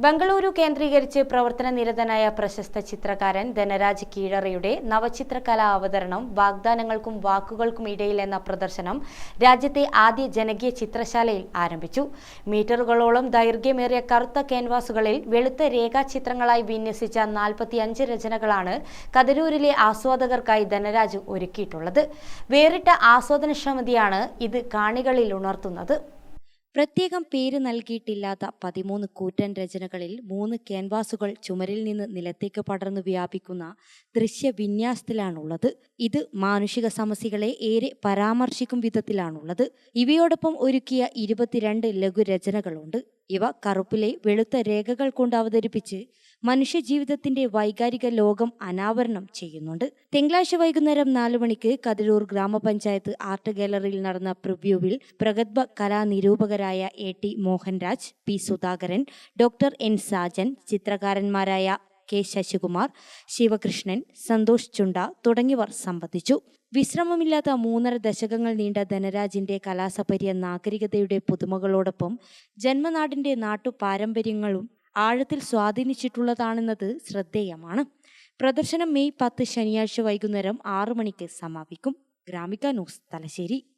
ബംഗളൂരു കേന്ദ്രീകരിച്ച് പ്രവർത്തന നിരതനായ പ്രശസ്ത ചിത്രകാരൻ ധനരാജ് കീഴറയുടെ നവചിത്രകലാ അവതരണം വാഗ്ദാനങ്ങൾക്കും വാക്കുകൾക്കും ഇടയിൽ എന്ന പ്രദർശനം രാജ്യത്തെ ആദ്യ ജനകീയ ചിത്രശാലയിൽ ആരംഭിച്ചു. മീറ്ററുകളോളം ദൈർഘ്യമേറിയ കറുത്ത ക്യാൻവാസുകളിൽ വെളുത്ത രേഖാചിത്രങ്ങളായി വിന്യസിച്ച നാൽപ്പത്തിയഞ്ച് രചനകളാണ് കതിരൂരിലെ ആസ്വാദകർക്കായി ധനരാജ് ഒരുക്കിയിട്ടുള്ളത്. വേറിട്ട ആസ്വാദനക്ഷമതയാണ് ഇത് കാണികളിൽ ഉണർത്തുന്നത്. പ്രത്യേകം പേര് നൽകിയിട്ടില്ലാത്ത പതിമൂന്ന് കൂറ്റൻ രചനകളിൽ മൂന്ന് ക്യാൻവാസുകൾ ചുമരിൽ നിന്ന് നിലത്തേക്ക് പടർന്നു വ്യാപിക്കുന്ന ദൃശ്യവിന്യാസത്തിലാണുള്ളത്. ഇത് മാനുഷിക സമസ്യകളെ ഏറെ പരാമർശിക്കും വിധത്തിലാണുള്ളത്. ഇവയോടൊപ്പം ഒരുക്കിയ ഇരുപത്തിരണ്ട് ലഘുരചനകളുണ്ട് ഇവ കറുപ്പിലെ വെളുത്ത രേഖകൾ കൊണ്ട് അവതരിപ്പിച്ച് മനുഷ്യജീവിതത്തിന്റെ വൈകാരിക ലോകം അനാവരണം ചെയ്യുന്നുണ്ട്. തിങ്കളാഴ്ച വൈകുന്നേരം നാലു മണിക്ക് കതിരൂർ ഗ്രാമപഞ്ചായത്ത് ആർട്ട് ഗാലറിയിൽ നടന്ന പ്രിവ്യൂവിൽ പ്രഗത്ഭ കലാനിരൂപകരായ A T Mohanraj P Sudhakaran doctor N Sajan ചിത്രകാരന്മാരായ K Sasikumar Sivakrishnan Santhosh Chunda തുടങ്ങിയവർ സംബന്ധിച്ചു. വിശ്രമമില്ലാത്ത മൂന്നര ദശകങ്ങൾ നീണ്ട ധനരാജിന്റെ കലാസപര്യ നാഗരികതയുടെ പുതുമകളോടൊപ്പം ജന്മനാടിന്റെ നാട്ടു പാരമ്പര്യങ്ങളും ആഴത്തിൽ സ്വാധീനിച്ചിട്ടുള്ളതാണെന്നത് ശ്രദ്ധേയമാണ്. പ്രദർശനം മെയ് പത്ത് ശനിയാഴ്ച വൈകുന്നേരം ആറു മണിക്ക് സമാപിക്കും. ഗ്രാമിക ന്യൂസ് തലശ്ശേരി.